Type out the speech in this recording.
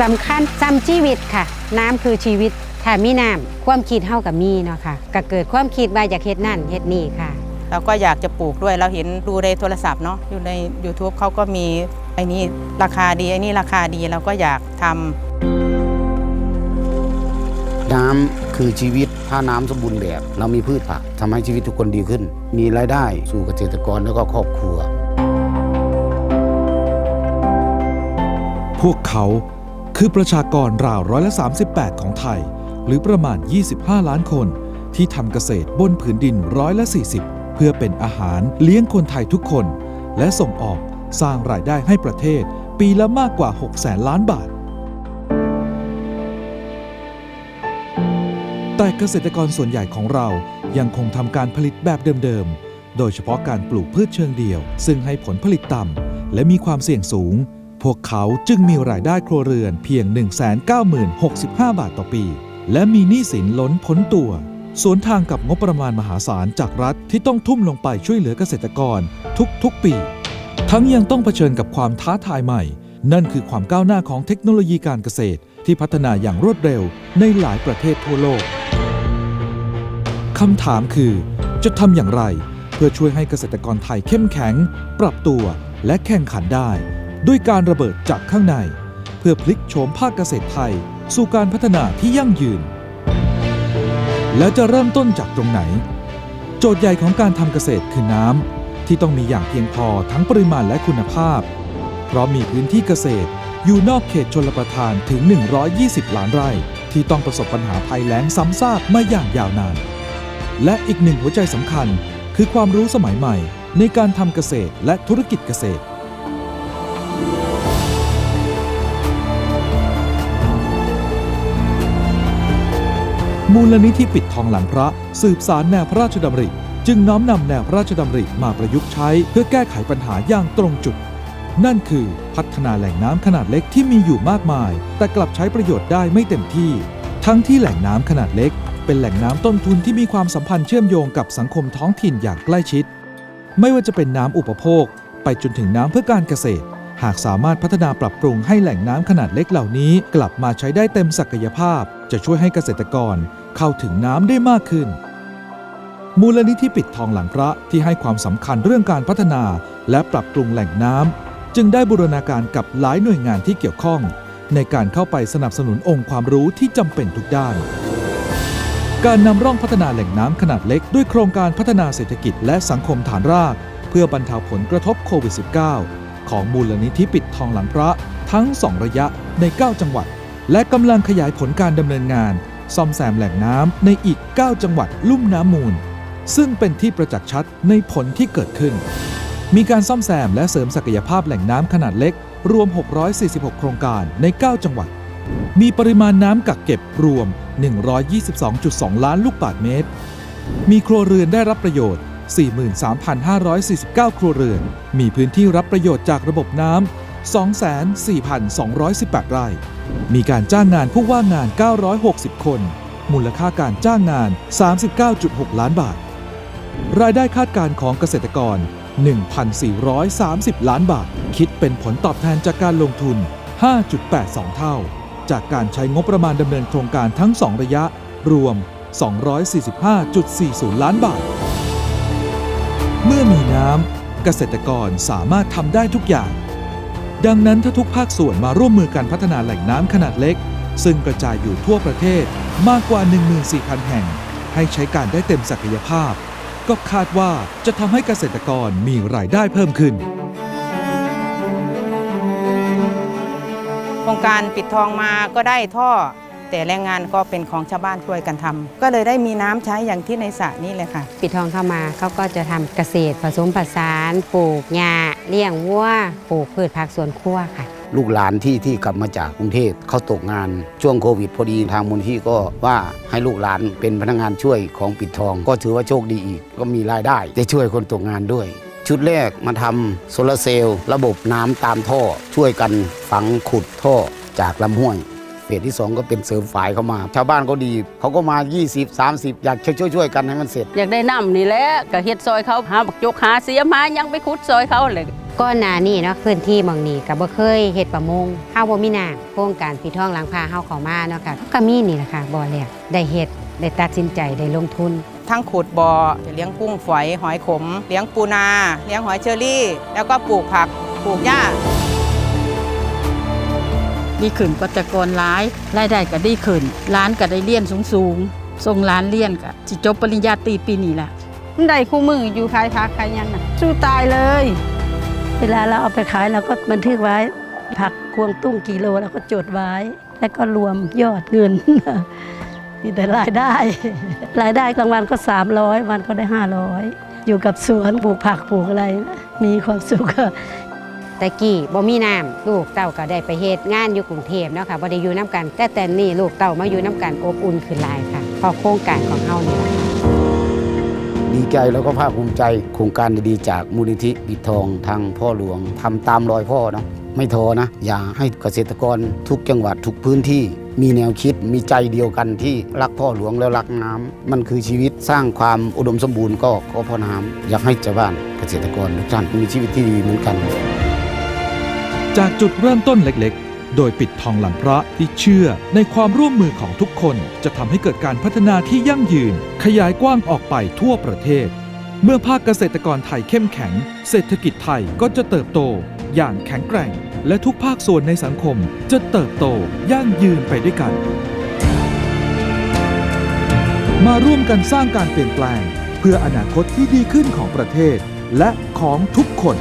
สำคัญซ้ำชีวิตค่ะ น้ำคือชีวิตถ้ามีน้ำความคิดเฮากับมีเนาะค่ะก็เกิดความคิดว่าอยากเฮ็ดนั่นเฮ็ดนี่ค่ะ เราก็อยากจะปลูกด้วยเราเห็นดูในโทรศัพท์เนาะอยู่ใน YouTube เขาก็มีไอ้นี่ราคาดีไอ้นี่ราคาดีเราก็อยากทำ น้ำคือชีวิตถ้าน้ำสมบูรณ์แบบ เรามีพืชผักทำให้ชีวิตทุกคนดีขึ้น มีรายได้สู่เกษตรกรแล้วก็ครอบครัว พวกเขาคือประชากรราวร้อยละ38 ของไทย หรือประมาณ 25 ล้านคน ที่ทำเกษตรบนผืนดินร้อยละ 40 เพื่อเป็นอาหารเลี้ยงคนไทยทุกคน และส่งออกสร้างรายได้ให้ประเทศ ปีละมากกว่า6แสนล้านบาท แต่เกษตรกรส่วนใหญ่ของเรายังคงทำการผลิตแบบเดิมๆ โดยเฉพาะการปลูกพืชเชิงเดี่ยว ซึ่งให้ผลผลิตต่ำและมีความเสี่ยงสูง พวกเขาจึงมีรายได้ครัวเรือนเพียง 190,065 บาทต่อปี และมีหนี้สินล้นพ้นตัว สวนทางกับงบประมาณมหาศาลจากรัฐที่ต้องทุ่มลงไปช่วยเหลือเกษตรกรทุกๆปี ทั้งยังต้องเผชิญกับความท้าทายใหม่ นั่นคือความก้าวหน้าของเทคโนโลยีการเกษตรที่พัฒนาอย่างรวดเร็วในหลายประเทศทั่วโลก คำถามคือจะทำอย่างไร เพื่อช่วยให้เกษตรกรไทยเข้มแข็ง ปรับตัวและแข่งขันได้ ด้วยการระเบิดจากข้างใน เพื่อพลิกโฉมภาคเกษตรไทย สู่การพัฒนาที่ยั่งยืน แล้วจะเริ่มต้นจากตรงไหน โจทย์ใหญ่ของการทำเกษตรคือน้ำที่ต้องมีอย่างเพียงพอทั้งปริมาณและคุณภาพ เพราะมีพื้นที่เกษตรอยู่นอกเขตชนประทานถึง 120 ล้านไร่ ที่ต้องประสบปัญหาภัยแล้งซ้ำซากมาอย่างยาวนาน และอีกหนึ่งหัวใจสำคัญ คือความรู้สมัยใหม่ ในการทำเกษตรและธุรกิจเกษตร มูลนิธิปิดทองหลังพระ สืบสารแนวพระราชดำริ จึงน้อมนำแนวพระราชดำริมาประยุกต์ใช้ เพื่อแก้ไขปัญหาอย่างตรงจุด นั่นคือพัฒนาแหล่งน้ำขนาดเล็กที่มีอยู่มากมาย แต่กลับใช้ประโยชน์ได้ไม่เต็มที่ ทั้งที่แหล่งน้ำขนาดเล็ก เป็นแหล่งน้ำต้นทุนที่มีความสัมพันธ์เชื่อมโยงกับสังคมท้องถิ่นอย่างใกล้ชิด ไม่ว่าจะเป็นน้ำอุปโภค ไปจนถึงน้ำเพื่อการเกษตร หากสามารถพัฒนาปรับปรุงให้แหล่งน้ำขนาดเล็กเหล่านี้ กลับมาใช้ได้เต็มศักยภาพ จะช่วยให้เกษตรกรเข้าถึงน้ำได้มากขึ้น มูลนิธิปิดทองหลังพระที่ให้ความสำคัญเรื่องการพัฒนา และปรับปรุงแหล่งน้ำจึงได้บูรณาการกับหลายหน่วยงานที่เกี่ยวข้อง ในการเข้าไปสนับสนุนองค์ความรู้ที่จำเป็นทุกด้าน การนำร่องพัฒนาแหล่งน้ำขนาดเล็ก ด้วยโครงการพัฒนาเศรษฐกิจและสังคมฐานราก เพื่อบรรเทาผลกระทบโควิด -19 ของมูลนิธิปิดทองหลังพระทั้ง 2 ระยะใน 9 จังหวัด และกำลังขยายผลการดำเนินงาน ซ่อมแซมแหล่งน้ำในอีก 9 จังหวัดลุ่มน้ำมูล ซึ่งเป็นที่ประจักษ์ชัดในผลที่เกิดขึ้น มีการซ่อมแซมและเสริมศักยภาพแหล่งน้ำขนาดเล็ก รวม 646 โครงการใน 9 จังหวัด มีปริมาณน้ำกักเก็บรวม 122.2 ล้านลูกบาศก์เมตร มีครัวเรือนได้รับประโยชน์ 43,549 ครัวเรือน มีพื้นที่รับประโยชน์จากระบบน้ำ24,218 ไร่ มีการจ้างงานผู้ว่างงาน 960 คน มูลค่าการจ้างงาน 39.6 ล้านบาท รายได้คาดการณ์ของเกษตรกร 1,430 ล้านบาท คิดเป็นผลตอบแทนจากการลงทุน 5.82 เท่า จากการใช้งบประมาณดำเนินโครงการทั้ง 2 ระยะ รวม 245.40 ล้านบาท เมื่อมีน้ำเกษตรกรสามารถทำได้ทุกอย่าง ดังนั้นถ้าทุกภาคส่วนมาร่วมมือกันพัฒนาแหล่งน้ำขนาดเล็ก ซึ่งกระจายอยู่ทั่วประเทศมากกว่า 14,000 แห่ง ให้ใช้การได้เต็มศักยภาพ ก็คาดว่าจะทำให้เกษตรกรมีรายได้เพิ่มขึ้น โครงการปิดทองมาก็ได้ท่อ แต่แรงงานก็เป็นของชาวบ้านช่วยกันทำก็เลยได้มีน้ำใช้อย่างที่ในสระนี้เลยค่ะ ปิดทองเข้ามาเขาก็จะทำเกษตรผสมผสานปลูกหญ้าเลี้ยงวัวปลูกพืชผักสวนครัวค่ะลูกหลานที่ที่กลับมาจากกรุงเทพเขาตกงานช่วงโควิดพอดีทางมูลที่ก็ว่าให้ลูกหลานเป็นพนักงานช่วยของปิดทอง ก็ถือว่าโชคดีอีก ก็มีรายได้ได้ช่วยคนตกงานด้วย ชุดแรกมาทำโซลาร์เซลล์ระบบน้ำตามท่อ ช่วยกันฝังขุดท่อจากลำห้วยเสฟสที่ 2 ก็เป็นเสริมฝ่ายเข้ามา ชาวบ้านก็ดีเขาก็มา 20 30 อยากช่วยช่วยๆกันให้มันเสร็จ อยากได้น้ำนี่แหละก็เฮ็ดซอยเขาหาบักจกหาเสียมายังไปขุดซอยเขาเลยก้อนหนานี่เนาะพื้นที่หมองนี้ก็บ่เคยเฮ็ดประมงเฮาบ่มีน้ำโครงการปีท่องหลังพาเฮาเข้ามาเนาะค่ะก็มีนี่แหละค่ะบ่แรกได้เฮ็ดได้ตัดสินใจได้ลงทุน ทั้งขุดบ่อจะเลี้ยงกุ้งฝอยหอยขม เลี้ยงปูนา เลี้ยงหอยเชอรี่ แล้วก็ปลูกผักปลูกหญ้าดีขึ้นก็แต่ก่อนหลายรายได้ก็ดีขึ้นร้านก็ได้เรียนสูงๆส่งร้านเรียนก็สิจบปริญญาตรีปีนี้ล่ะได้คู่มืออยู่ขายผักขายหยังน่ะสู้ตายเลย เวลาเราเอาไปขายเราก็บันทึกไว้ ผักควงตุ้งกิโลเราก็จดไว้ แล้วก็รวมยอดเงิน มีแต่รายได้ รายได้กลางวันก็ 300 วันก็ได้ 500 อยู่กับสวนปลูกผักปลูกอะไร มีความสุขแต่กี้บ่มีน้ำลูกเต้าก็ได้ไปเฮ็ดงานอยู่กรุงเทพเนาะค่ะบ่ได้อยู่น้กัน แต่แต่นี่ลูกเต้ามาอยู่น้กันอบอุ่นขึ้นหลายค่ะเพราะโครงการของเฮานี่แหละค่ะดีใจแล้วก็ภาคภูมิใจโครงการดีๆจากมูลนิธิปิดทองทางพ่อหลวงทำตามรอยพ่อเนาะไม่ท้อนะ อย่าให้เกษตรกรทุกจังหวัดทุกพื้นที่ มีแนวคิดมีใจเดียวกันที่รักพ่อหลวงแล้วรักน้ำมันคือชีวิตสร้างความอุดมสมบูรณ์ก็ก็พราะน้ำอยากให้ชาวบ้านเกษตรกรทุกท่านมีชีวิตที่ดีเหมือนกัน จากจุดเริ่มต้นเล็กๆ โดยปิดทองหลังพระที่เชื่อในความร่วมมือของทุกคนจะทำให้เกิดการพัฒนาที่ยั่งยืน ขยายกว้างออกไปทั่วประเทศ เมื่อภาคเกษตรกรไทยเข้มแข็ง เศรษฐกิจไทยก็จะเติบโตอย่างแข็งแกร่ง และทุกภาคส่วนในสังคมจะเติบโตยั่งยืนไปด้วยกัน มาร่วมกันสร้างการเปลี่ยนแปลง เพื่ออนาคตที่ดีขึ้นของประเทศและของทุกคน